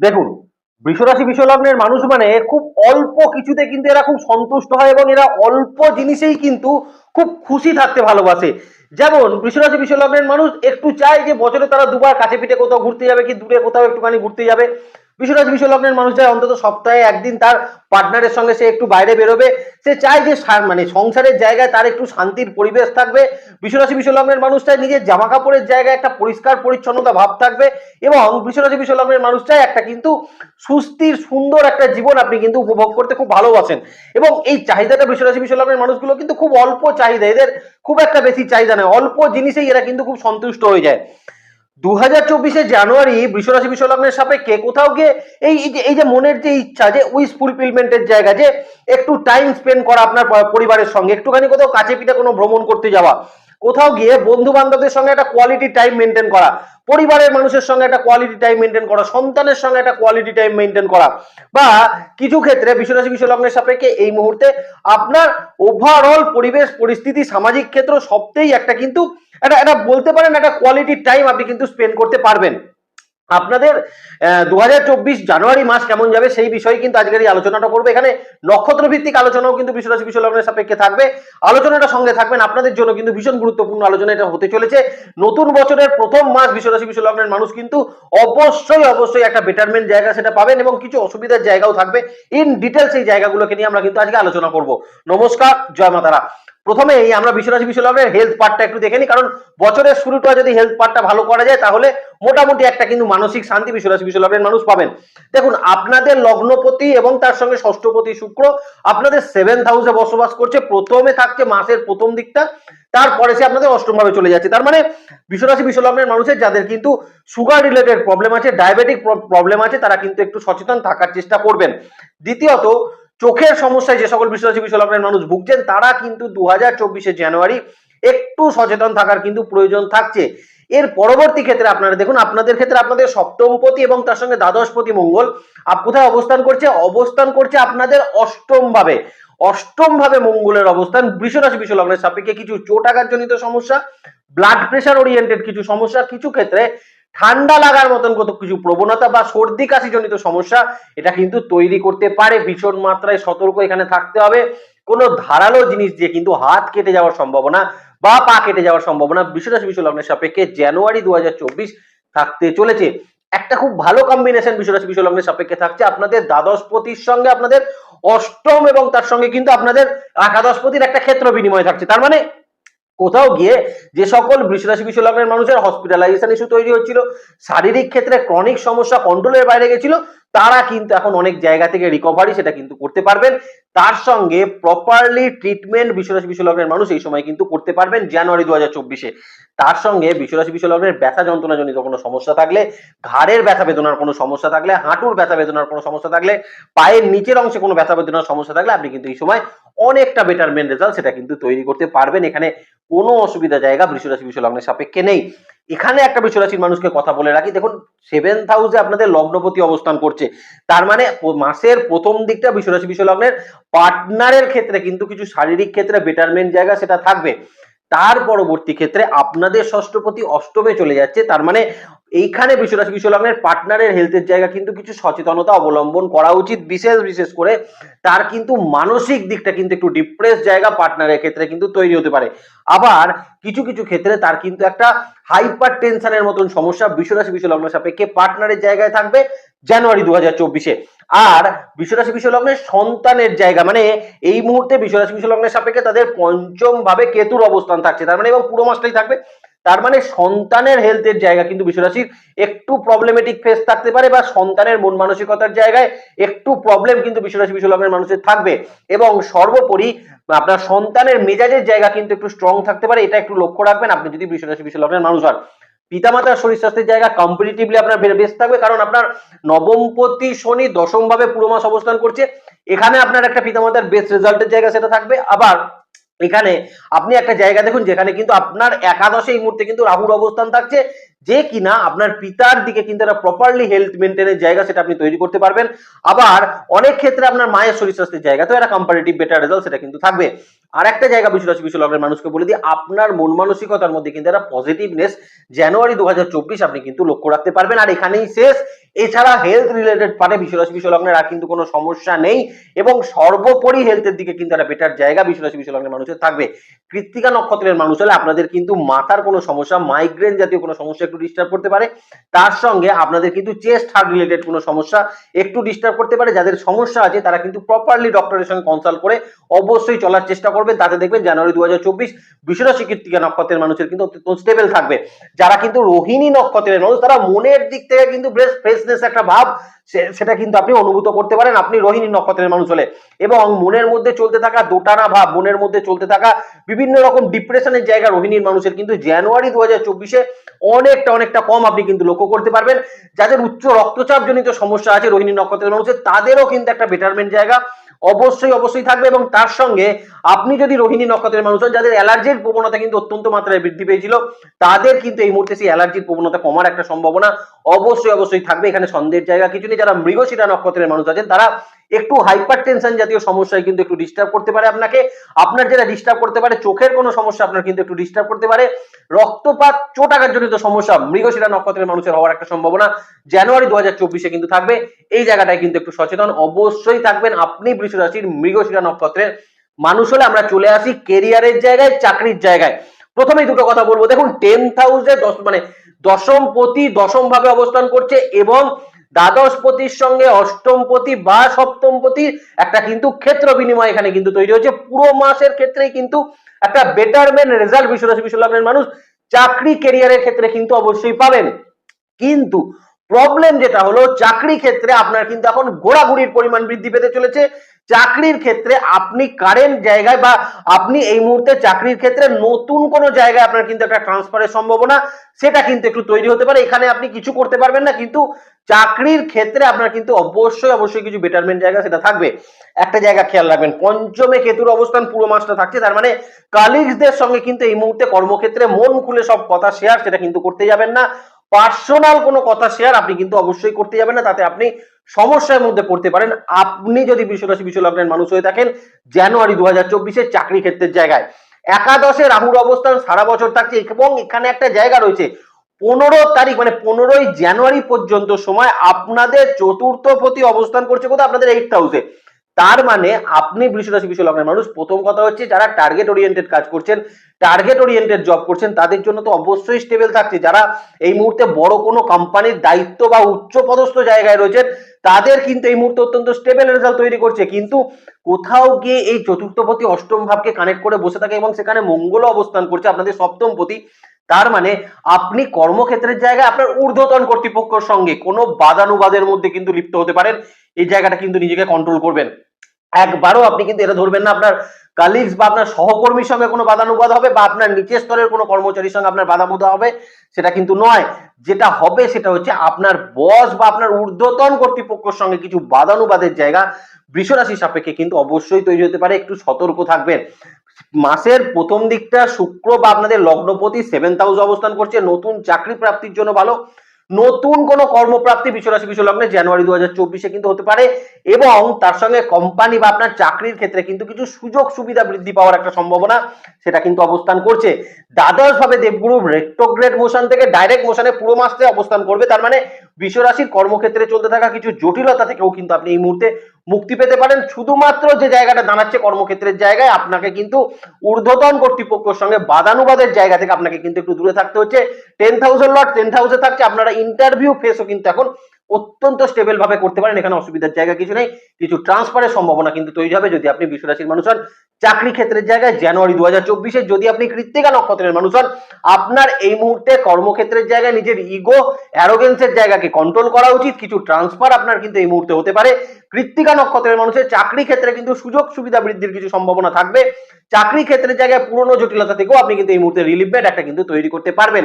দেখুন, বৃষরাশি বিশ্বলগ্নের মানুষ মানে খুব অল্প কিছুতে কিন্তু এরা খুব সন্তুষ্ট হয় এবং এরা অল্প জিনিসেই কিন্তু খুব খুশি থাকতে ভালোবাসে। যেমন, বৃষরাশি বিশ্বলগ্নের মানুষ একটু চায় যে বছরে তারা দুবার কাছে পিঠে কোথাও ঘুরতে যাবে কি দূরে কোথাও একটুখানি ঘুরতে যাবে। বিশ্বরাশি বিশ্বলগ্নের মানুষ চায় অন্তত সপ্তাহে একদিন তার পার্টনারের সঙ্গে সে একটু বাইরে বেরোবে। সে চায় যে মানে সংসারের জায়গায় তার একটু শান্তির পরিবেশ থাকবে। বিশ্বরাশি বিশ্বলগ্নের মানুষ চায় নিজের জামা কাপড়ের জায়গায় একটা পরিষ্কার পরিচ্ছন্নতা ভাব থাকবে এবং বৃষরাশি বিশ্বলগ্নের মানুষ চায় একটা কিন্তু সুস্থির, সুন্দর একটা জীবন আপনি কিন্তু উপভোগ করতে খুব ভালোবাসেন। এবং এই চাহিদাটা বিশ্বরাশি বিশ্বলগ্নের মানুষগুলো কিন্তু খুব অল্প চাহিদা। এদের খুব একটা বেশি চাহিদা নয়। অল্প জিনিসেই এরা কিন্তু খুব সন্তুষ্ট হয়ে যায়। দু হাজার চব্বিশে জানুয়ারি বৃষরাশি বিশ্বলগ্নের সাপেক্ষে কোথাও গিয়ে এই যে এই যে মনের যে ইচ্ছা, যে উইস ফুলফিলমেন্টের জায়গা, যে একটু টাইম স্পেন্ড করা আপনার পরিবারের সঙ্গে, একটুখানি কোথাও কাছে পিঠে কোনো ভ্রমণ করতে যাওয়া কোথাও গিয়ে বন্ধু বান্ধবদের সঙ্গে একটা কোয়ালিটি টাইম মেনটেন করা, পরিবারের মানুষের সঙ্গে একটা কোয়ালিটি টাইম মেনটেন করা, সন্তানের সঙ্গে একটা কোয়ালিটি টাইম মেনটেন করা বা কিছু ক্ষেত্রে বিশ্বরাশি বিশ্ব লগ্নের সাপেক্ষে এই মুহূর্তে আপনার ওভারঅল পরিবেশ, পরিস্থিতি, সামাজিক ক্ষেত্র সবতেই একটা কিন্তু একটা একটা বলতে পারেন একটা কোয়ালিটি টাইম আপনি কিন্তু স্পেন্ড করতে পারবেন। আপনাদের দু হাজার চব্বিশ জানুয়ারি মাস কেমন যাবে সেই বিষয়ে কিন্তু আজকের এই আলোচনাটা করব। এখানে নক্ষত্র ভিত্তিক আলোচনাও কিন্তু বিশ্বরাশি বিশ্বলগ্নের সাপেক্ষে থাকবে। আলোচনাটা সঙ্গে থাকবেন, আপনাদের জন্য কিন্তু ভীষণ গুরুত্বপূর্ণ আলোচনা এটা হতে চলেছে। নতুন বছরের প্রথম মাস বিশ্বরাশি বিশ্বলগ্নের মানুষ কিন্তু অবশ্যই অবশ্যই একটা বেটারমেন্ট জায়গা সেটা পাবেন এবং কিছু অসুবিধার জায়গাও থাকবে। ইন ডিটেলস এই জায়গাগুলোকে নিয়ে আমরা কিন্তু আজকে আলোচনা করব। নমস্কার, জয় মাতারা। প্রথমে এই আমরা বিশ্বরাশি বিশ্বলগ্নের হেলথ পার্টটা একটু দেখে নিই, কারণ বছরের শুরুটা যদি হেলথ পার্টটা ভালো করা যায়, তাহলে মোটামুটি একটা কিন্তু মানসিক শান্তি বিশ্বরাশি বিশ্বলগ্নের মানুষ পাবেন। দেখুন, আপনাদের লগ্নপতি এবং তার সঙ্গে ষষ্ঠপতি শুক্র আপনাদের সেভেন্থ হাউসে বসবাস করছে, প্রথমে থাকছে মাসের প্রথম দিকটা, তারপরে সে আপনাদের অষ্টম ভাবে চলে যাচ্ছে। তার মানে বিশ্বরাশি বিশ্বলগ্নের মানুষের যাদের কিন্তু সুগার রিলেটেড প্রবলেম আছে ডায়াবেটিক প্রবলেম আছে, তারা কিন্তু একটু সচেতন থাকার চেষ্টা করবেন। দ্বিতীয়ত চোখের সমস্যায় যে সকল বিশ্বরাশি বিশ্বলগ্নের মানুষ ভুগছেন, তারা কিন্তু দু হাজার চব্বিশে জানুয়ারি একটু সচেতন থাকার কিন্তু প্রয়োজন থাকছে। এর পরবর্তী ক্ষেত্রে আপনারা দেখুন, আপনাদের ক্ষেত্রে আপনাদের সপ্তমপতি এবং তার সঙ্গে দ্বাদশপতি মঙ্গল আপ কোথায় অবস্থান করছে? অবস্থান করছে আপনাদের অষ্টম ভাবে অষ্টম ভাবে মঙ্গলের অবস্থান, বৃষরাশি বিশ্বলগ্নের সাপেক্ষে কিছু চোট আঘাতজনিত সমস্যা ব্লাড প্রেশার ওরিয়েন্টেড কিছু সমস্যা, কিছু ক্ষেত্রে ঠান্ডা লাগার মতন কত কিছু, প্রবণতা বা সর্দি কাশি জনিত সমস্যা, এটা কিন্তু তৈরি করতে পারে। ভীষণ মাত্রায় সতর্ক এখানে থাকতে হবে। কোনো ধারালো জিনিস দিয়ে কিন্তু হাত কেটে যাওয়ার সম্ভাবনা বা পা কেটে যাওয়ার সম্ভাবনা বিশ্বরাশি বিশ্বলগ্নের সাপেক্ষে জানুয়ারি দু হাজার চব্বিশ থাকতে চলেছে। একটা খুব ভালো কম্বিনেশন বিশ্বরাশি বিশ্বলগ্নের সাপেক্ষে থাকছে। আপনাদের দ্বাদশপতির সঙ্গে আপনাদের অষ্টম এবং তার সঙ্গে কিন্তু আপনাদের একাদশপতির একটা ক্ষেত্র বিনিময় থাকছে। তার মানে কোথাও গিয়ে যে সকল বৃষরাশি বিশ্বলগ্নের মানুষের হসপিটালাইজেশন ইস্যু তৈরি হচ্ছিল, শারীরিক ক্ষেত্রে ক্রনিক সমস্যা কন্ট্রোলের বাইরে গেছিল তারা কিন্তু এখন অনেক জায়গা থেকে রিকভারি সেটা কিন্তু করতে পারবেন। তার সঙ্গে প্রপারলি ট্রিটমেন্ট বিশ্বরাশি বিশ্বলগ্নের মানুষ এই সময় কিন্তু করতে পারবেন জানুয়ারি দু হাজার চব্বিশে। তার সঙ্গে বিশ্বরাশি বিশ্বলগ্নের ব্যথা যন্ত্রণাজনিত কোনো সমস্যা থাকলে, ঘাড়ের ব্যথা বেদনার কোনো সমস্যা থাকলে, হাঁটুর ব্যথা বেদনার কোনো সমস্যা থাকলে, পায়ের নিচের অংশে কোনো ব্যথা বেদনার সমস্যা থাকলে আপনি কিন্তু এই সময় অনেকটা বেটারমেন্ট রেজাল্ট সেটা কিন্তু তৈরি করতে পারবেন। এখানে কোনো অসুবিধা জায়গা বৃষরাশি বিশ্বলগ্নের সাপেক্ষে নেই। এখানে একটা বৃষরাশির মানুষকে কথা বলে রাখি। দেখুন সেভেন্থ হাউসে আপনাদের লগ্নপতি অবস্থান করছে। তার মানে মাসের প্রথম দিকটা বৃষরাশি বিশ্বলগ্নের পার্টনারের ক্ষেত্রে, কিন্তু কিছু শারীরিক ক্ষেত্রে বেটারমেন্ট জায়গা সেটা থাকবে। তার পরবর্তী ক্ষেত্রে আপনাদের ষষ্ঠপতি অষ্টমে চলে যাচ্ছে। তার মানে এইখানে বিশ্বরাশি বিশ্বলগ্নের পার্টনারের হেলথের জায়গা কিন্তু কিছু সচেতনতা অবলম্বন করা উচিত, বিশেষ বিশেষ করে তার কিন্তু মানসিক দিকটা কিন্তু একটু ডিপ্রেস জায়গা পার্টনারের ক্ষেত্রে কিন্তু তৈরি হতে পারে। আবার কিছু কিছু ক্ষেত্রে তার কিন্তু একটা হাইপার টেনশনের মতন সমস্যা বিশ্বরাশি বিশ্বলগ্ন সাপেক্ষে পার্টনারের জায়গায় থাকবে জানুয়ারি দু হাজার চব্বিশে। আর বিশ্বরাশি বিশ্বলগ্নের সন্তানের জায়গা মানে এই মুহূর্তে বিশ্বরাশি বিশ্বলগ্নের সাপেক্ষে তাদের পঞ্চম ভাবে কেতুর অবস্থান থাকছে, তার মানে এবং পুরো মাসটাই থাকবে তার মানে সন্তানের হেলথের জায়গা কিন্তু বিশ্বরাশির একটু প্রবলেমেটিক ফেস থাকতে পারে বা সন্তানের মন মানসিকতার জায়গায় একটু প্রবলেম কিন্তু বিশ্বরাশি বিশ্বলগ্নের মানুষের থাকবে। এবং সর্বোপরি আপনার সন্তানের মেজাজের জায়গা কিন্তু একটু স্ট্রং থাকতে পারে, এটা একটু লক্ষ্য রাখবেন আপনি যদি বৃষরাশি বিশ্বলগ্নের মানুষ হন। পিতামাতার শরীর স্বাস্থ্যের জায়গা কম্পিটিটিভলি আপনার বেশ থাকবে, কারণ আপনার নবমপতি শনি দশম ভাবে পুরো মাস অবস্থান করছে, এখানে আপনার একটা পিতামাতার বেস্ট রেজাল্টের জায়গা সেটা থাকবে। আবার এখানে আপনি একটা জায়গা দেখুন যেখানে কিন্তু আপনার একাদশে এই মুহূর্তে কিন্তু রাহুর অবস্থান থাকছে, যে কিনা আপনার পিতার দিকে কিন্তু একটা প্রপারলি হেলথ মেনটেনের জায়গা সেটা আপনি তৈরি করতে পারবেন। আবার অনেক ক্ষেত্রে আপনার মায়ের শরীর স্বাস্থ্যের জায়গা তো একটা কম্পারেটিভ বেটার রেজাল্ট সেটা কিন্তু থাকবে। আর একটা জায়গা বিশ্বরাশি বিশ্ব লগ্নের মানুষকে বলে দিই, আপনার মন মানসিকতার মধ্যে কিন্তু একটা পজিটিভনেস জানুয়ারি দু হাজার চব্বিশ আপনি কিন্তু লক্ষ্য রাখতে পারবেন। আর এখানেই শেষ এছাড়া হেলথ রিলেটেড পারে বিশ্বরাশি বিশ্ব লগ্নের আর কিন্তু কোনো সমস্যা নেই এবং সর্বোপরি হেলথের দিকে কিন্তু একটা বেটার জায়গা বিশ্বরাশি বিশ্ব লগ্নের মানুষের থাকবে। কৃত্তিকা নক্ষত্রের মানুষ হলে আপনাদের কিন্তু মাথার কোনো সমস্যা মাইগ্রেন জাতীয় কোনো সমস্যা একটু ডিস্টার্ব করতে পারে। তার সঙ্গে আপনাদের কিন্তু চেস্ট হার্ট রিলেটেড কোনো সমস্যা একটু ডিস্টার্ব করতে পারে। যাদের সমস্যা আছে তারা কিন্তু প্রপারলি ডক্টরের সঙ্গে কনসাল্ট করে অবশ্যই চলার চেষ্টা করবেন। তাতে দেখবেন জানুয়ারি দু হাজার চব্বিশ বিশ্বরাশি কৃত্তিকা নক্ষত্রের মানুষের কিন্তু অত্যন্ত স্টেবল থাকবে। যারা কিন্তু রোহিণী নক্ষত্রের মানুষ, তারা মনের দিক থেকে কিন্তু বেশ ফ্রেশনেস একটা ভাব সেটা কিন্তু আপনি অনুভূত করতে পারেন, আপনি রোহিণী নক্ষত্রের মানুষ হলে। এবং মনের মধ্যে চলতে থাকা দোটানা ভাব, মনের মধ্যে চলতে থাকা বিভিন্ন রকম ডিপ্রেশনের জায়গা রোহিণীর মানুষের, কিন্তু জানুয়ারি দু হাজার চব্বিশে অনেকটা অনেকটা কম আপনি কিন্তু লক্ষ্য করতে পারবেন। যাদের উচ্চ রক্তচাপজনিত সমস্যা আছে রোহিণী নক্ষত্রের মানুষের, তাদেরও কিন্তু একটা বেটারমেন্ট জায়গা। অবশ্যই অবশ্যই থাকবে এবং তার সঙ্গে আপনি যদি রোহিণী নক্ষত্রের মানুষ হন যাদের অ্যালার্জির প্রবণতা কিন্তু অত্যন্ত মাত্রায় বৃদ্ধি পেয়েছিল, তাদের কিন্তু এই মুহূর্তে সেই অ্যালার্জির প্রবণতা কমার একটা সম্ভাবনা অবশ্যই অবশ্যই থাকবে। এখানে সন্দেহের জায়গা কিছু নেই। যারা মৃগশিরা নক্ষত্রের মানুষ আছেন, তারা একটু হাইপার টেনশন জাতীয় সমস্যায় কিন্তু একটু ডিস্টার্ব করতে পারে আপনাকে। আপনার যেটা ডিস্টার্ব করতে পারে, চোখের কোনো সমস্যা আপনার কিন্তু একটু ডিস্টার্ব করতে পারে। রক্তপাত চোটাঘাত জনিত সমস্যা, মৃগশিরা নক্ষত্রের মানুষের হওয়ার একটা সম্ভাবনা জানুয়ারি দু হাজার চব্বিশে কিন্তু থাকবে। এই জায়গাটায় কিন্তু একটু সচেতন অবশ্যই থাকবেন। আপনি বৃষ রাশির মৃগশিরা নক্ষত্রের মানুষ হলে আমরা চলে আসি কেরিয়ারের জায়গায়, চাকরির জায়গায়। প্রথমেই দুটো কথা বলব। দেখুন টেন্থ হাউসে দশ মানে দশম পতি দশম ভাবে অবস্থান করছে এবং দ্বাদশ পতির সঙ্গে অষ্টম পতি বা সপ্তম পতির একটা কিন্তু ক্ষেত্র বিনিময় এখানে কিন্তু তৈরি হচ্ছে পুরো মাসের ক্ষেত্রেই কিন্তু একটা বেটারমেন্ট রেজাল্ট বিশ্বরাশি বিশ্বলগ্নের মানুষ চাকরি কেরিয়ারের ক্ষেত্রে কিন্তু অবশ্যই পাবেন। কিন্তু প্রবলেম যেটা হলো, চাকরি ক্ষেত্রে আপনার কিন্তু এখন ঘোরাঘুরির পরিমাণ বৃদ্ধি পেতে চলেছে। চাকরির ক্ষেত্রে আপনি কারেন্ট জায়গায় বা আপনি এই মুহূর্তে চাকরির ক্ষেত্রে নতুন কোনো জায়গায় আপনার কিন্তু একটা ট্রান্সফারের সম্ভাবনা, সেটা কিন্তু একটু তৈরি হতে পারে। এখানে আপনি কিছু করতে পারবেন না, কিন্তু চাকরির ক্ষেত্রে আপনার কিন্তু অবশ্যই অবশ্যই কিছু বেটারমেন্ট জায়গা সেটা থাকবে। একটা জায়গা খেয়াল রাখবেন, পঞ্চমে কেতুর অবস্থান পুরো মাসটা থাকছে, তার মানে কালিগসদের সঙ্গে কিন্তু এই মুহূর্তে কর্মক্ষেত্রে মন খুলে সব কথা শেয়ার সেটা কিন্তু করতে যাবেন না। পার্সোনাল কোনো কথা শেয়ার আপনি কিন্তু অবশ্যই করতে যাবেন না, তাতে আপনি সমস্যার মধ্যে পড়তে পারেন। আপনি যদি বিশ্বরাশি বিশ্ব লগ্নের মানুষ হয়ে থাকেন জানুয়ারি দু হাজার চাকরি ক্ষেত্রের জায়গায়। একাদশে রাহুর অবস্থান সারা বছর থাকছে এবং এখানে একটা জায়গা রয়েছে। পনেরো তারিখ মানে পনেরোই জানুয়ারি পর্যন্ত সময় আপনাদের চতুর্থ প্রতি অবস্থান করছে কোথাও আপনাদের এইট হাউসে তার মানে আপনি বৃষরাশি বিশ্ব লগ্নের মানুষ। প্রথম কথা হচ্ছে যারা টার্গেট ওরিয়েন্টেড কাজ করছেন টার্গেট ওরিয়েন্টেড জব করছেন, তাদের জন্য তো অবশ্যই স্টেবল থাকছে। যারা এই মুহূর্তে বড় কোনো কোম্পানির দায়িত্ব বা উচ্চ পদস্থ জায়গায় রয়েছেন, তাদের কিন্তু এই মুহূর্তে অত্যন্ত স্টেবল রেজাল্ট তৈরি করছে। কিন্তু কোথাও গিয়ে এই চতুর্থপতি, অষ্টম ভাবকে কানেক্ট করে বসে থাকে এবং সেখানে মঙ্গল অবস্থান করছে আপনাদের সপ্তম পতি তার মানে আপনি কর্মক্ষেত্রের জায়গায় আপনার ঊর্ধ্বতন কর্তৃপক্ষের সঙ্গে কোনো বাদানুবাদের মধ্যে কিন্তু লিপ্ত হতে পারেন। এই জায়গাটা কিন্তু নিজেকে কন্ট্রোল করবেন। একবারও আপনি কিন্তু এটা ধরবেন না। আপনার কালিগস বা আপনার সহকর্মীর সঙ্গে কোনো বাদানুবাদ হবে বা আপনার নিচের স্তরের কোনো কর্মচারীর সঙ্গে আপনার বাদানুবাদ হবে, সেটা কিন্তু নয়। যেটা হবে সেটা হচ্ছে আপনার বস বা আপনার ঊর্ধ্বতন কর্তৃপক্ষের সঙ্গে কিছু বাদানুবাদের জায়গা বৃষরাশি সাপেক্ষে কিন্তু অবশ্যই তৈরি হতে পারে। একটু সতর্ক থাকবেন। মাসের প্রথম দিকটা শুক্র বা আপনাদের লগ্নপতি সেভেন্থ হাউস অবস্থান করছে। নতুন চাকরি প্রাপ্তির জন্য ভালো। নতুন কোনো কর্মপ্রাপ্তি বিশ্বরাশি বিশ্ব লগ্নে জানুয়ারি দু হাজার চব্বিশে কিন্তু হতে পারে এবং তার সঙ্গে কোম্পানি বা আপনার চাকরির ক্ষেত্রে কিন্তু কিছু সুযোগ সুবিধা বৃদ্ধি পাওয়ার একটা সম্ভাবনা সেটা কিন্তু অবস্থান করছে। দ্বাদশ ভাবে দেবগুরু রেক্টোগ্রেড মোশন থেকে ডাইরেক্ট মোশনে পুরো মাসে অবস্থান করবে। তার মানে বিশ্বরাশির কর্মক্ষেত্রে চলতে থাকা কিছু জটিলতা থেকেও কিন্তু আপনি এই মুহূর্তে মুক্তি পেতে পারেন। শুধুমাত্র যে জায়গাটা দাঁড়াচ্ছে কর্মক্ষেত্রের জায়গায়, আপনাকে কিন্তু ঊর্ধ্বতন কর্তৃপক্ষের সঙ্গে বাদানুবাদের জায়গা থেকে আপনাকে কিন্তু একটু দূরে থাকতে হচ্ছে। Ten thousand lot ten thousand থাকছে। আপনারা ইন্টারভিউ ফেসও কিন্তু এখন অত্যন্ত স্টেবল ভাবে করতে পারেন, এখানে অসুবিধার জায়গা কিছু নেই। কিছু ট্রান্সফারের সম্ভাবনা কিন্তু তৈরি হবে যদি আপনি বিশ্বরাশির মানুষ হন। চাকরি ক্ষেত্রের জায়গায় জানুয়ারি দু হাজার চব্বিশে যদি আপনি কৃত্তিকা নক্ষত্রের মানুষ হন, আপনার এই মুহূর্তে কর্মক্ষেত্রের জায়গায় নিজের ইগো অ্যারোগেন্সের জায়গাকে কন্ট্রোল করা উচিত। কিছু ট্রান্সফার আপনার কিন্তু এই মুহূর্তে হতে পারে। কৃত্তিকা নক্ষত্রের মানুষের চাকরি ক্ষেত্রে কিন্তু সুযোগ সুবিধা বৃদ্ধির কিছু সম্ভাবনা থাকবে। চাকরি ক্ষেত্রের জায়গায় পুরনো জটিলতা থেকেও আপনি কিন্তু এই মুহূর্তে রিলিফ রিলিফমেন্ট একটা কিন্তু তৈরি করতে পারবেন।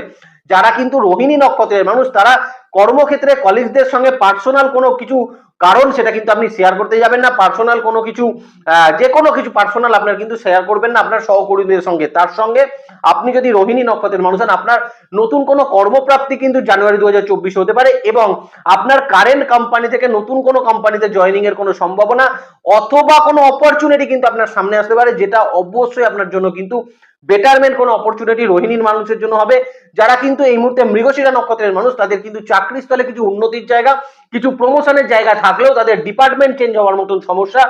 যারা কিন্তু রোহিণী নক্ষত্রের মানুষ, তারা কর্মক্ষেত্রে কলিগদের সঙ্গে পার্সোনাল কোনো কিছু কারণ, সেটা কিন্তু আপনি শেয়ার করতে যাবেন না। পার্সোনাল কোনো কিছু যে কোনো কিছু পার্সোনাল আপনার কিন্তু শেয়ার করবেন না আপনার সহকর্মীদের সঙ্গে। তার সঙ্গে আপনি যদি রোহিণী নক্ষত্রের মানুষ হন, আপনার নতুন কোনো কর্মপ্রাপ্তি কিন্তু জানুয়ারি দু হতে পারে এবং আপনার কারেন্ট কোম্পানি থেকে নতুন কোনো কোম্পানিতে জয়েনিং এর কোনো সম্ভাবনা অথবা কোনো অপরচুনিটি কিন্তু আপনার সামনে আসতে পারে, যেটা অবশ্যই আপনার জন্য কিন্তু বেটারমেন্ট কোনো অপরচুনিটি রোহিণীর মানুষের জন্য হবে। যারা কিন্তু এই মুহূর্তে মৃগশিরা নক্ষত্রের মানুষ, তাদের কিন্তু চাকরি স্থলে কিছু উন্নতির জায়গা, কিছু প্রমোশনের জায়গা থাকলেও তাদের ডিপার্টমেন্ট চেঞ্জ হওয়ার মতন সমস্যা।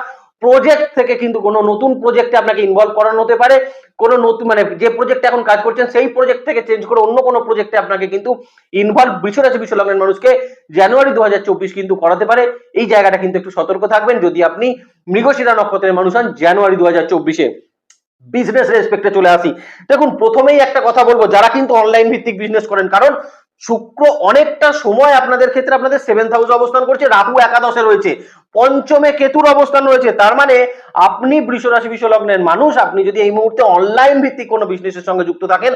প্রজেক্ট থেকে কিন্তু কোনো নতুন প্রজেক্টে আপনাকে ইনভলভ করানো হতে পারে। কোনো নতুন মানে যে প্রজেক্টে এখন কাজ করছেন, সেই প্রজেক্ট থেকে চেঞ্জ করে অন্য কোনো প্রজেক্টে আপনাকে কিন্তু ইনভলভ বিশ্বরাশি বিশ্ব লগ্নের মানুষকে জানুয়ারি দু হাজার চব্বিশ কিন্তু করাতে পারে। এই জায়গাটা কিন্তু একটু সতর্ক থাকবেন। যদি আপনি মৃগশিরা নক্ষত্রের মানুষ হন জানুয়ারি দু হাজার চব্বিশে। বিজনেস রেসপেক্টে চলে আসি। দেখুন, প্রথমেই একটা কথা বলব, যারা কিন্তু অনলাইন ভিত্তিক বিজনেস করেন, কারণ শুক্র অনেকটা সময় আপনাদের ক্ষেত্রে আপনাদের সেভেন্থ হাউস অবস্থান করছে, রাহু একাদশে রয়েছে। পঞ্চমে কেতুর অবস্থান রয়েছে। তার মানে আপনি বৃষরাশি বিশ্ব লগ্নের মানুষ, আপনি যদি এই মুহূর্তে অনলাইন ভিত্তিক কোনো বিজনেসের সঙ্গে যুক্ত থাকেন,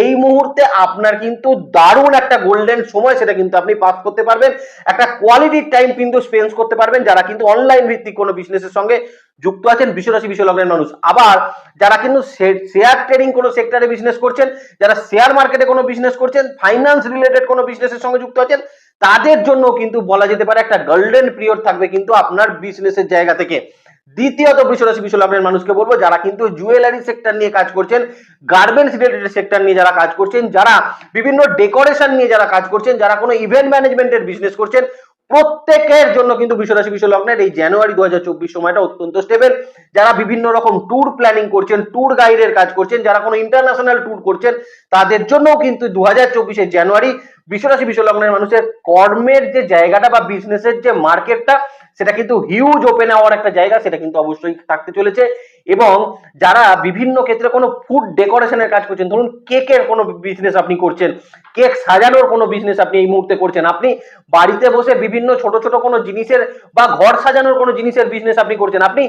এই মুহূর্তে আপনার কিন্তু দারুণ একটা গোল্ডেন সময় সেটা কিন্তু আপনি পাস করতে পারবেন। একটা কোয়ালিটির টাইম কিন্তু স্পেন্স করতে পারবেন যারা কিন্তু অনলাইন ভিত্তিক কোনো বিজনেসের সঙ্গে যুক্ত আছেন বিশ্বরাশি বিশ্ব লগ্নের মানুষ। আবার যারা কিন্তু শেয়ার ট্রেডিং কোনো সেক্টরে বিজনেস করছেন, যারা শেয়ার মার্কেটে কোনো বিজনেস করছেন ফাইন্যান্স রিলেটেড কোনো বিজনেসের সঙ্গে যুক্ত আছেন তাদের জন্য কিন্তু বলা যেতে পারে একটা গোল্ডেন পিরিয়ড থাকবে কিন্তু আপনার বিজনেসের জায়গা থেকে। দ্বিতীয়ত বৃষরাশি বিশ্ব লাভের মানুষকে বলব, যারা কিন্তু জুয়েলারি সেক্টর নিয়ে কাজ করছেন গার্মেন্টস রিলেটেড সেক্টর নিয়ে যারা কাজ করছেন, যারা বিভিন্ন ডেকোরেশন নিয়ে যারা কাজ করছেন, যারা কোনো ইভেন্ট ম্যানেজমেন্টের বিজনেস করছেন প্রত্যেকের জন্য কিন্তু বিশ্বরাশি বিশ্ব লগ্নের এই জানুয়ারি দু হাজার চব্বিশ সময়টা অত্যন্ত স্টেবেল যারা বিভিন্ন রকম ট্যুর প্ল্যানিং করছেন ট্যুর গাইডের কাজ করছেন, যারা কোনো ইন্টারন্যাশনাল ট্যুর করছেন, তাদের জন্যও কিন্তু দু হাজার জানুয়ারি বিশ্বরাশি বিশ্ব লগ্নের মানুষের কর্মের যে জায়গাটা বা বিজনেসের যে মার্কেটটা সেটা কিন্তু হিউজ ওপেন হওয়ার একটা জায়গা, সেটা কিন্তু অবশ্যই থাকতে চলেছে। এবং যারা বিভিন্ন ক্ষেত্রে কোনো ফুড ডেকোরেশনের কাজ করছেন, ধরুন কেকের কোনো বিজনেস আপনি করছেন কেক সাজানোর কোনো বিজনেস আপনি এই মুহূর্তে করছেন, আপনি বাড়িতে বসে বিভিন্ন ছোট ছোট কোনো জিনিসের বা ঘর সাজানোর কোনো জিনিসের বিজনেস আপনি করছেন, আপনি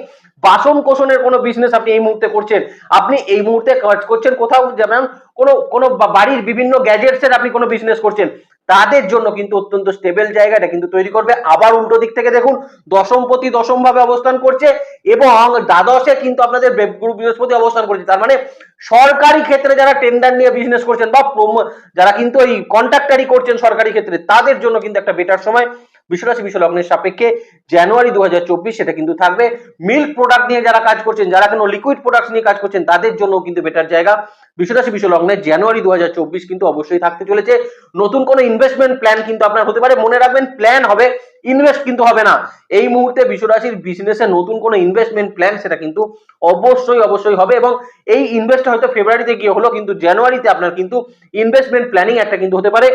বাসন কোষণের কোনো বিজনেস আপনি এই মুহূর্তে করছেন, আপনি এই মুহূর্তে কাজ করছেন, কোথাও যেমন কোনো কোনো বাড়ির বিভিন্ন গ্যাজেটস এর আপনি কোনো বিজনেস করছেন তাদের জন্য কিন্তু অত্যন্ত স্টেবল জায়গা এটা কিন্তু তৈরি করবে। আবার উল্টো দিক থেকে দেখুন দশমপতি দশম ভাবে অবস্থান করছে এবং দ্বাদশে কিন্তু আপনাদের গ্রুপ বৃহস্পতি অবস্থান করছে। তার মানে সরকারি ক্ষেত্রে যারা টেন্ডার নিয়ে বিজনেস করছেন বা যারা কিন্তু ওই কন্ট্রাক্টারি করছেন সরকারি ক্ষেত্রে, তাদের জন্য কিন্তু একটা বেটার সময়। বিশ্বরাশি বিশ্ব লগ্নের সাপেক্ষে জানুয়ারি দু হাজার চব্বিশ সেটা কিন্তু থাকবে। মিল্ক প্রোডাক্ট নিয়ে যারা কাজ করছেন, যারা কোনো লিকুইড প্রোডাক্ট নিয়ে কাজ করছেন, তাদের জন্য কিন্তু বেটার জায়গা। বিশ্বরাশি বিশ্ব লগ্নের জানুয়ারি দু হাজার চব্বিশ কিন্তু অবশ্যই থাকতে চলেছে। নতুন কোনো ইনভেস্টমেন্ট প্ল্যান কিন্তু আপনার হতে পারে। মনে রাখবেন প্ল্যান হবে ইনভেস্ট কিন্তু হবে না। এই মুহূর্তে বিশ্বরাশির বিজনেসে নতুন কোনো ইনভেস্টমেন্ট প্ল্যান সেটা কিন্তু অবশ্যই অবশ্যই হবে এবং এই ইনভেস্ট হয়তো ফেব্রুয়ারিতে গিয়ে হলো, কিন্তু জানুয়ারিতে আপনার কিন্তু ইনভেস্টমেন্ট প্ল্যানিং একটা কিন্তু হতে পারে।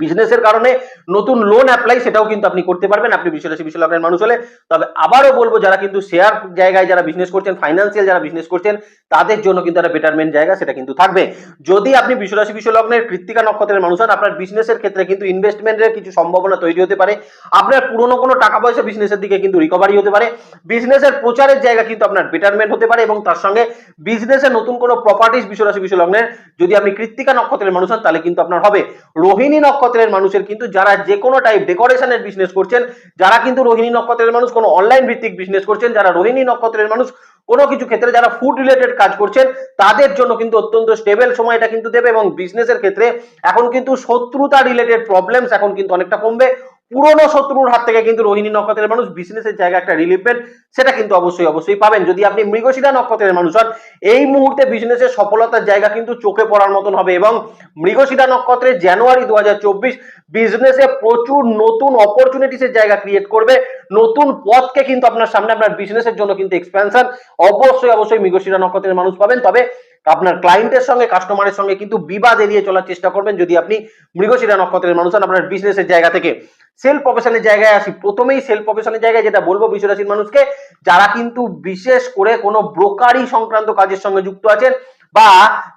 বিজনেসের কারণে নতুন লোন অ্যাপ্লাই সেটাও কিন্তু আপনি করতে পারবেন। আপনি বিশ্বরাশি বিশ্ব লগ্নের মানুষ হলে। তবে আবারও বলব, যারা কিন্তু শেয়ার জায়গায় যারা বিজনেস করছেন ফাইন্যান্সিয়াল যারা বিজনেস করছেন, তাদের জন্য কিন্তু একটা বেটারমেন্ট জায়গা সেটা কিন্তু থাকবে। যদি আপনি বিশ্বরাশি বিশ্ব লগ্নের কৃত্তিকা নক্ষত্রের মানুষ হন, আপনার বিজনেসের ক্ষেত্রে কিন্তু ইনভেস্টমেন্টের কিছু সম্ভাবনা তৈরি হতে পারে। আপনার পুরনো কোনো টাকা পয়সা বিজনেসের দিকে কিন্তু রিকভারি হতে পারে। বিজনেসের প্রচারের জায়গা কিন্তু আপনার বেটারমেন্ট হতে পারে এবং তার সঙ্গে বিজনেসের নতুন কোনো প্রপার্টিস বিশ্বরাশি বিশ্ব লগ্নের যদি আপনি কৃত্তিকা নক্ষত্রের মানুষ হন, তাহলে কিন্তু আপনার হবে। রোহিণী নক্ষত্রের মানুষের কিন্তু যারা যে কোনো টাইপ ডেকোরেশনের বিজনেস করছেন, যারা কিন্তু রোহিণী নক্ষত্রের মানুষ, কোনো অনলাইন ভিত্তিক বিজনেস করছেন, যারা রোহিণী নক্ষত্রের মানুষ, কোনো কিছু ক্ষেত্রে যারা ফুড রিলেটেড কাজ করছেন, তাদের জন্য কিন্তু অত্যন্ত স্টেবল সময় এটা কিন্তু দেবে এবং বিজনেসের ক্ষেত্রে এখন কিন্তু শত্রুতা রিলেটেড প্রবলেমস এখন কিন্তু অনেকটা কমবে। পুরনো শত্রুর হাত থেকে কিন্তু রোহিণী নক্ষত্রের মানুষ বিজনেসের জায়গা একটা রিলিফমেন্ট সেটা কিন্তু অবশ্যই অবশ্যই পাবেন। যদি আপনি মৃগশিরা নক্ষত্রের মানুষ হন, এই মুহূর্তে বিজনেসের সফলতার জায়গা কিন্তু চোখে পড়ার মতন হবে এবং মৃগশিরা নক্ষত্রের জানুয়ারি দু হাজার চব্বিশ বিজনেসে প্রচুর নতুন অপরচুনিটিসের জায়গা ক্রিয়েট করবে। নতুন পথকে কিন্তু আপনার সামনে আপনার বিজনেসের জন্য কিন্তু এক্সপেনশন অবশ্যই অবশ্যই মৃগশিরা নক্ষত্রের মানুষ পাবেন। তবে আপনার ক্লায়েন্টের সঙ্গে কাস্টমারের সঙ্গে কিন্তু বিবাদ এড়িয়ে চলার চেষ্টা করবেন। যদি আপনি মৃগশিরা নক্ষত্রের মানুষ হন, আপনার বিজনেসের জায়গা থেকে সেল প্রফেশনের জায়গায় আসি, প্রথমেই সেল প্রফেশনের জায়গায় যেটা বলব বিশ্বরাশির মানুষকে, যারা কিন্তু বিশেষ করে কোনো ব্রোকারি সংক্রান্ত কাজের সঙ্গে যুক্ত আছেন বা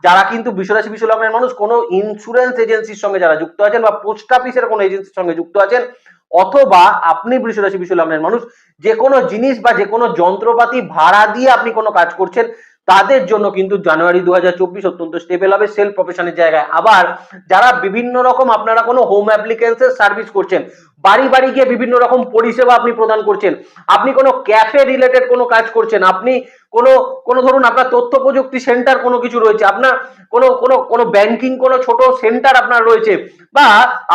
যারা কিন্তু বিশ্বরাশি বিশ্ব লগ্নের মানুষ, কোনো ইন্স্যুরেন্স এজেন্সির সঙ্গে যারা যুক্ত আছেন বা পোস্ট অফিসের কোনো এজেন্সির সঙ্গে যুক্ত আছেন, অথবা আপনি বৃষরাশি বিশ্ব লগ্নের মানুষ যে কোনো জিনিস বা যে কোনো যন্ত্রপাতি ভাড়া দিয়ে আপনি কোনো কাজ করছেন তাদের জন্য কিন্তু জানুয়ারি দু হাজার চব্বিশ অত্যন্ত স্টেবল হবে সেল প্রফেশনের জায়গায়। আবার যারা বিভিন্ন রকম আপনারা কোনো হোম অ্যাপ্লিকেন্সের সার্ভিস করছেন বাড়ি বাড়ি গিয়ে বিভিন্ন রকম পরিষেবা আপনি প্রদান করছেন। আপনি কোনো ক্যাফে রিলেটেড কোনো কাজ করছেন, আপনি কোনো কোনো ধরুন আপনার তথ্য প্রযুক্তি সেন্টার কোনো কিছু রয়েছে, আপনার কোনো কোনো কোনো ব্যাংকিং কোনো ছোট সেন্টার আপনার রয়েছে, বা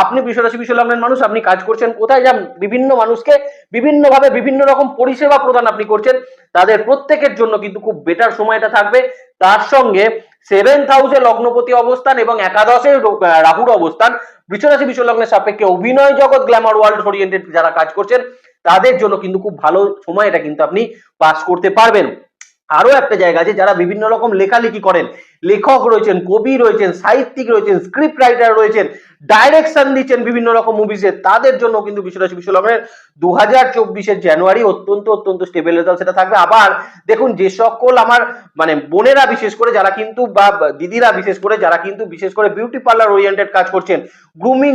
আপনি বিশ্বরাশি বিশ্ব লগ্নের মানুষ, আপনি কাজ করছেন কোথায় যান বিভিন্ন মানুষকে বিভিন্নভাবে বিভিন্ন রকম পরিষেবা প্রদান আপনি করছেন, তাদের প্রত্যেকের জন্য কিন্তু খুব বেটার সময়টা থাকবে। তার সঙ্গে সেভেন্থ হাউসে লগ্নপতি অবস্থান এবং একাদশে রাহুর অবস্থান। বিশ্বরাশি বিশ্ব লগ্নের সাপেক্ষে অভিনয় জগৎ গ্ল্যামার ওয়ার্ল্ড ওরিয়েন্টেড যারা কাজ করছেন, তাদের জন্য কিন্তু খুব ভালো সময় এটা কিন্তু আপনি পাস করতে পারবেন। আরও একটা জায়গা আছে যারা বিভিন্ন রকম লেখালেখি করেন। লেখক রয়েছেন, কবি রয়েছেন, সাহিত্যিক রয়েছেন স্ক্রিপ্ট রাইটার রয়েছেন ডাইরেকশন দিচ্ছেন বিভিন্ন রকম মুভিজে তাদের জন্য কিন্তু বিশ্বরাশি বিশ্ব লগ্নের দু হাজার চব্বিশের জানুয়ারি অত্যন্ত অত্যন্ত স্টেবল রেজাল্ট সেটা থাকবে। আবার দেখুন, যে সকল আমার মানে বোনেরা বিশেষ করে যারা কিন্তু বা দিদিরা বিশেষ করে যারা কিন্তু বিশেষ করে বিউটি পার্লার ওরিয়েন্টেড কাজ করছেন গ্রুমিং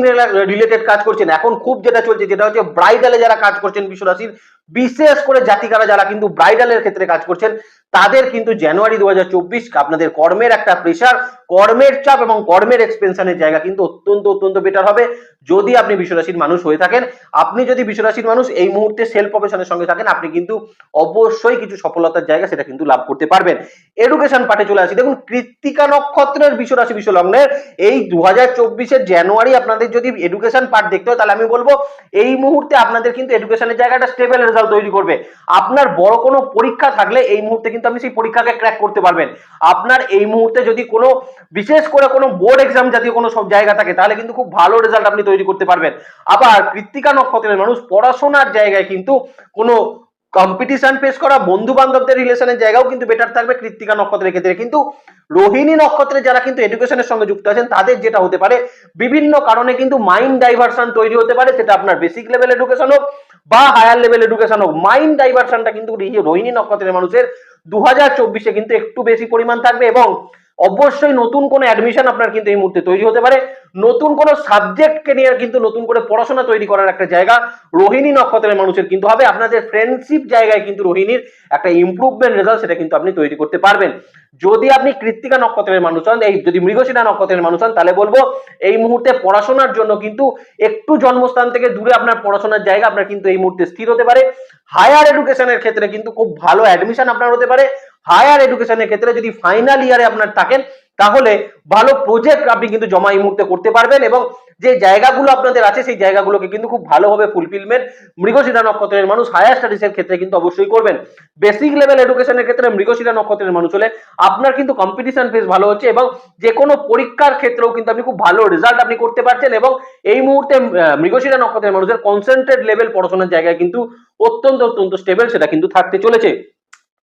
রিলেটেড কাজ করছেন, এখন খুব যেটা চলছে, যেটা হচ্ছে ব্রাইডালে যারা কাজ করছেন বিশ্বরাশির, বিশেষ করে জাতিকারা যারা কিন্তু ব্রাইডালের ক্ষেত্রে কাজ করছেন, তাদের কিন্তু জানুয়ারি দু হাজার চব্বিশ আপনাদের কর্মের একটা প্রেশার কর্মের চাপ এবং কর্মের এক্সপেনশনের জায়গা কিন্তু অত্যন্ত অত্যন্ত বেটার হবে। যদি আপনি বিশ্বরাশির মানুষ হয়ে থাকেন, আপনি যদি বিশ্বরাশির মানুষ এই মুহূর্তে সেলফ প্রফেশনের সঙ্গে থাকেন, আপনি কিন্তু অবশ্যই কিছু সফলতার জায়গা সেটা কিন্তু লাভ করতে পারবেন। এডুকেশন পার্টে চলে আসি। দেখুন, কৃত্তিকা নক্ষত্রের বিশ্বরাশি বিশ্ব লগ্নের এই দু হাজার চব্বিশের জানুয়ারি আপনাদের যদি এডুকেশন পার্ট দেখতে হয়, তাহলে আমি বলব, এই মুহূর্তে আপনাদের কিন্তু এডুকেশনের জায়গাটা স্টেবল রেজাল্ট তৈরি করবে। আপনার বড় কোনো পরীক্ষা থাকলে এই মুহূর্তে কিন্তু আপনি সেই পরীক্ষাকে ক্র্যাক করতে পারবেন। আপনার এই মুহূর্তে যদি কোনো, বিশেষ করে কোনো বোর্ড এক্সাম জাতীয় কোনো সব জায়গা থাকে, তাহলে কিন্তু খুব ভালো রেজাল্ট আপনি তৈরি করতে পারবেন। আবার কৃত্তিকা নক্ষত্রের মানুষ পড়াশোনার জায়গায় কিন্তু কোনো কম্পিটিশন ফেস করা বন্ধু বান্ধবদের রিলেশনের জায়গাও কিন্তু বেটার থাকবে কৃত্তিকা নক্ষত্রের ক্ষেত্রে। কিন্তু রোহিণী নক্ষত্রে যারা কিন্তু এডুকেশনের সঙ্গে যুক্ত আছেন, তাদের যেটা হতে পারে, বিভিন্ন কারণে কিন্তু মাইন্ড ডাইভারশন তৈরি হতে পারে, সেটা আপনার বেসিক লেভেল এডুকেশন হোক বা হায়ার লেভেল এডুকেশন হোক মাইন্ড ডাইভারশনটা কিন্তু রোহিণী নক্ষত্রের মানুষের দু হাজার চব্বিশে কিন্তু একটু বেশি পরিমাণ থাকবে এবং অবশ্যই নতুন কোনো অ্যাডমিশন আপনার কিন্তু এই মুহূর্তে তৈরি হতে পারে। নতুন কোনো সাবজেক্টকে নিয়ে কিন্তু নতুন করে পড়াশোনা তৈরি করার একটা জায়গা রোহিণী নক্ষত্রের মানুষের কিন্তু হবে। আপনাদের ফ্রেন্ডশিপ জায়গায় কিন্তু রোহিণীর একটা ইমপ্রুভমেন্ট রেজাল্ট সেটা কিন্তু আপনি তৈরি করতে পারবেন। যদি আপনি কৃত্তিকা নক্ষত্রের মানুষ হন, এই যদি মৃগশিরা নক্ষত্রের মানুষ হন, তাহলে বলব এই মুহূর্তে পড়াশোনার জন্য কিন্তু একটু জন্মস্থান থেকে দূরে আপনার পড়াশোনার জায়গা আপনার কিন্তু এই মুহূর্তে স্থির হতে পারে। হায়ার এডুকেশনের ক্ষেত্রে কিন্তু খুব ভালো অ্যাডমিশন আপনার হতে পারে। হায়ার এডুকেশনের ক্ষেত্রে যদি ফাইনাল ইয়ারে আপনার থাকেন তাহলে ভালো প্রজেক্ট আপনি কিন্তু জমা এই মুহূর্তে করতে পারবেন এবং যে জায়গাগুলো আপনাদের আছে সেই জায়গাগুলোকে কিন্তু খুব ভালোভাবে ফুলফিলমেন্ট মৃগশিরা নক্ষত্রের মানুষ হায়ার স্টাডিজের ক্ষেত্রে কিন্তু অবশ্যই করবেন। বেসিক লেভেল এডুকেশনের ক্ষেত্রে মৃগশিরা নক্ষত্রের মানুষ হলে আপনার কিন্তু কম্পিটিশন ফেস ভালো হচ্ছে এবং যে কোনো পরীক্ষার ক্ষেত্রেও কিন্তু আপনি খুব ভালো রেজাল্ট আপনি করতে পারছেন এবং এই মুহূর্তে আহ, মৃগশিরা নক্ষত্রের মানুষের কনসেন্ট্রেট লেভেল পড়াশোনার জায়গায় কিন্তু অত্যন্ত অত্যন্ত স্টেবল সেটা কিন্তু থাকতে চলেছে।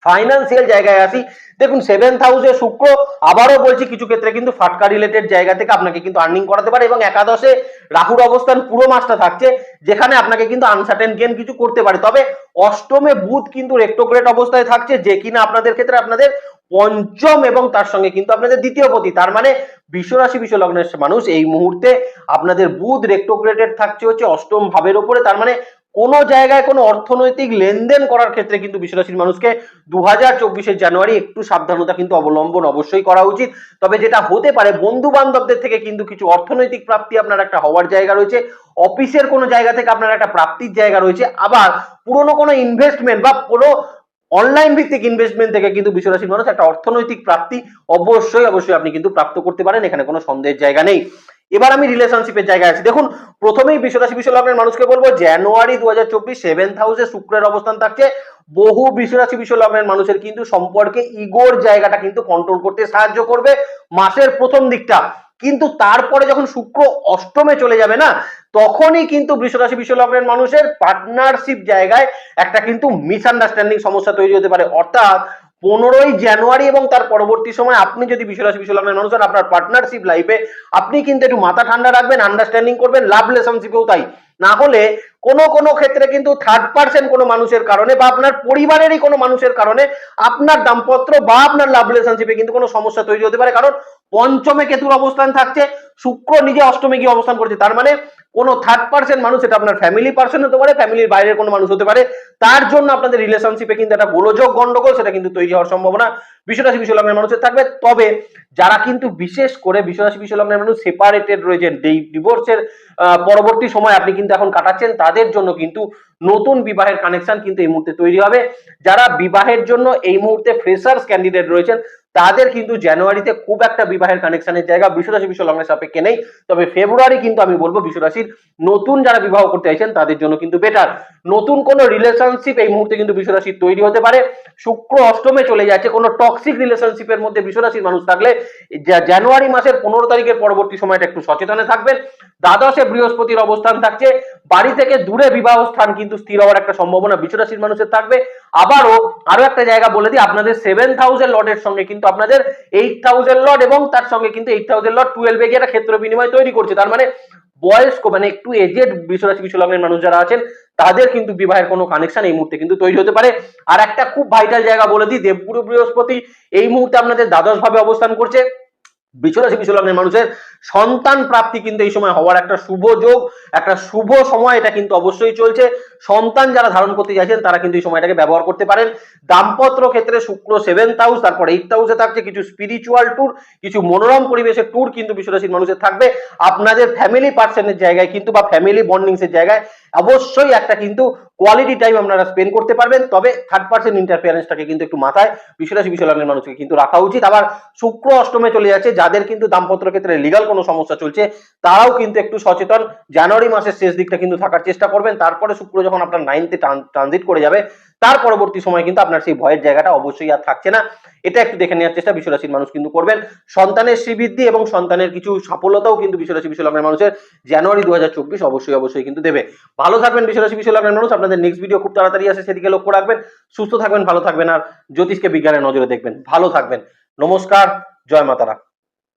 ফাইন্যান্সিয়াল জায়গায় আসি। দেখুন সেভেন্থ হাউসে শুক্র, আবারও বলছি কিছু ক্ষেত্রে কিন্তু ফাটকা রিলেটেড জায়গা থেকে আপনাকে কিন্তু আর্নিং করাতে পারে এবং একাদশে রাহুর অবস্থান পুরো মাসটা থাকছে, যেখানে আপনাকে কিন্তু আনসার্টেন গেন কিছু করতে পারে। তবে অষ্টমে বুধ কিন্তু রেক্টোগ্রেট অবস্থায় থাকছে, যে কিনা আপনাদের ক্ষেত্রে আপনাদের পঞ্চম এবং তার সঙ্গে কিন্তু আপনাদের দ্বিতীয় পতি। তার মানে বিশ্বরাশি বিশ্ব লগ্নের মানুষ এই মুহূর্তে আপনাদের বুধ রেক্টোগ্রেটেড থাকছে হচ্ছে অষ্টম ভাবের উপরে। তার মানে কোনো জায়গায় কোনো অর্থনৈতিক লেনদেন করার ক্ষেত্রে কিন্তু বিশ্বরাশির মানুষকে দু হাজার চব্বিশের জানুয়ারি একটু সাবধানতা কিন্তু অবলম্বন অবশ্যই করা উচিত। তবে যেটা হতে পারে বন্ধু বান্ধবদের থেকে কিন্তু কিছু অর্থনৈতিক প্রাপ্তি আপনার একটা হওয়ার জায়গা রয়েছে, অফিসের কোনো জায়গা থেকে আপনার একটা প্রাপ্তির জায়গা রয়েছে, আবার পুরনো কোনো ইনভেস্টমেন্ট বা কোনো অনলাইন ভিত্তিক ইনভেস্টমেন্ট থেকে কিন্তু বিশ্বরাশির মানুষ একটা অর্থনৈতিক প্রাপ্তি অবশ্যই অবশ্যই আপনি কিন্তু প্রাপ্ত করতে পারেন, এখানে কোনো সন্দেহের জায়গা নেই। এবার আমি রিলেশনশিপের জায়গায় আছি। দেখুন, প্রথমেই বিশ্বরাশি বিশ্ব লগ্নের মানুষকে বলব জানুয়ারি দু হাজার চব্বিশ সেভেন্থ হাউসে শুক্রের অবস্থান থাকছে। বহু বিশ্বরাশি বিশ্ব লগ্নের মানুষের কিন্তু সম্পর্কে ইগোর জায়গাটা কিন্তু কন্ট্রোল করতে সাহায্য করবে মাসের প্রথম দিকটা। কিন্তু তারপরে যখন শুক্র অষ্টমে চলে যাবে না, তখনই কিন্তু বৃষরাশি বিশ্ব লগ্নের মানুষের পার্টনারশিপ জায়গায় একটা কিন্তু মিসআন্ডারস্ট্যান্ডিং সমস্যা তৈরি হতে পারে। অর্থাৎ পনেরোই জানুয়ারি এবং তার পরবর্তী সময় আপনি যদি বিশ্বরাশি বিশ্ব লগ্নের মানুষ হন, আপনার পার্টনারশিপ লাইফে আপনি কিন্তু একটু মাথা ঠান্ডা রাখবেন আন্ডারস্ট্যান্ডিং করবেন লাভ রিলেশনশিপেও তাই। না হলে কোনো কোনো ক্ষেত্রে কিন্তু থার্ড পার্সন কোনো মানুষের কারণে বা আপনার পরিবারেরই কোনো মানুষের কারণে আপনার দাম্পত্র বা আপনার লাভ রিলেশনশিপে কিন্তু কোনো সমস্যা তৈরি হতে পারে। কারণ পঞ্চমে কেতুর অবস্থান থাকছে শুক্র নিজে অষ্টমে গিয়ে অবস্থান করছে। তার মানে কোনো থার্ড পার্সন মানুষ, এটা আপনার ফ্যামিলি পার্সন হতে পারে ফ্যামিলির বাইরের কোনো মানুষ হতে পারে। তার জন্য আপনাদের রিলেশনশিপে কিন্তু একটা গোলযোগ গন্ডগোল, সেটা কিন্তু তৈরি হওয়ার সম্ভাবনা। বিশ্বরাশি বিশ্বলগ্নের মানুষের থাকবে। তবে যারা কিন্তু বিশেষ করে বিশ্বরাশি বিশ্বলগ্নের মানুষ সেপারেটেড রয়েছেন ডিভোর্সের পরবর্তী সময় আপনি কিন্তু এখন কাটাচ্ছেন, তাদের জন্য কিন্তু নতুন বিবাহের কানেকশন কিন্তু এই মুহূর্তে তৈরি হবে। যারা বিবাহের জন্য এই মুহূর্তে ফ্রেশার্স ক্যান্ডিডেট রয়েছেন, তাদের কিন্তু জানুয়ারিতে খুব একটা বিবাহের কানেকশনের জায়গা বিশ্বরাশি বিশ্বলগ্নের সাপেক্ষে নেই। তবে ফেব্রুয়ারি কিন্তু আমি বলব বিশ্বরাশির নতুন যারা বিবাহ করতে চাইছেন, তাদের জন্য কিন্তু বেটার নতুন কোন রিলেশনশিপ এই মুহূর্তে কিন্তু বিশ্বরাশির তৈরি হতে পারে। শুক্র অষ্টমে চলে যাচ্ছে, কোনো টক্সিক রিলেশনশিপের মধ্যে বিশ্বরাশির মানুষ থাকলে জানুয়ারি মাসের পনেরো তারিখের পরবর্তী সময়টা একটু সচেতনে থাকবেন। দ্বাদশে বৃহস্পতির অবস্থান থাকছে। বাড়ি থেকে দূরে বিবাহ স্থান কিন্তু স্থির হওয়ার একটা সম্ভাবনা বিশ্বরাশির মানুষের থাকবে। আবারও আরও একটা জায়গা বলে দিই, আপনাদের সেভেন থাউজেন্ড লটের সঙ্গে কিন্তু আপনাদের এইট থাউজেন্ড লট এবং তার সঙ্গে কিন্তু এইট থাউজেন্ড লট টুয়েলভে গিয়ে একটা ক্ষেত্র বিনিময় তৈরি করছে। তার মানে বয়স্ক মানে একটু এজেড বিশ্বরাশি বিশ্বলগ্নের মানুষ যারা আছেন, তাদের কিন্তু বিবাহের কোনো কানেকশন এই মুহূর্তে কিন্তু তৈরি হতে পারে। আর একটা খুব ভাইটাল জায়গা বলে দিই, দেবগুরু বৃহস্পতি এই মুহূর্তে আপনাদের দ্বাদশ ভাবে অবস্থান করছে। বিশ্বরাশি বিশ্বলগ্নের মানুষের সন্তান প্রাপ্তি কিন্তু এই সময় হওয়ার একটা শুভ যোগ, একটা শুভ সময় এটা কিন্তু অবশ্যই চলছে। সন্তান যারা ধারণ করতে চাইছেন, তারা কিন্তু এই সময়টাকে ব্যবহার করতে পারেন। দাম্পত্য ক্ষেত্রে শুক্র সেভেন্থ হাউস তারপর এইথ হাউসে থাকছে, কিছু স্পিরিচুয়াল ট্যুর কিছু মনোরম পরিবেশের ট্যুর কিন্তু বিশ্বরাশির মানুষের থাকবে। আপনাদের ফ্যামিলি পার্সনের জায়গায় কিন্তু বা ফ্যামিলি বন্ডিংস এর জায়গায় অবশ্যই একটা কিন্তু কোয়ালিটি টাইম আপনারা স্পেন্ড করতে পারবেন। তবে থার্ড পার্সন ইন্টারফিয়ারেন্সটাকে কিন্তু একটু মাথায় বিশ্বরাশি বিশ্বলগ্নের মানুষকে কিন্তু রাখা উচিত। আবার শুক্র অষ্টমে চলে যাচ্ছে, যাদের কিন্তু দাম্পত্য ক্ষেত্রে লিগাল কোনো সমস্যা চলছে, তারাও কিন্তু একটু সচেতন। জানুয়ারি মাসের শেষ দিকটা কিন্তু থাকার চেষ্টা করবেন। তারপরে শুক্র যখন আপনার নাইনতে ট্রানজিট করে যাবে, তার পরবর্তী সময় কিন্তু আপনার সেই ভয়ের জায়গাটা অবশ্যই আর থাকছে না। এটা একটু দেখে নেওয়ার চেষ্টা, বিশ্বরাশির মানুষ কিন্তু করবেন। সন্তানের শ্রীবৃদ্ধি এবং সন্তানের কিছু সফলতাও কিন্তু বিশ্বরাশি বিশ্বলগ্নের মানুষের জানুয়ারি দু হাজার চব্বিশ অবশ্যই অবশ্যই কিন্তু দেবে। ভালো থাকবেন বিশ্বরাশি বিশ্বলগ্নের মানুষ, আপনাদের নেক্সট ভিডিও খুব তাড়াতাড়ি আসে, সেদিকে লক্ষ্য রাখবেন। সুস্থ থাকবেন, ভালো থাকবেন, আর জ্যোতিষকে বিজ্ঞানের নজরে দেখবেন। ভালো থাকবেন। নমস্কার, জয় মাতারা।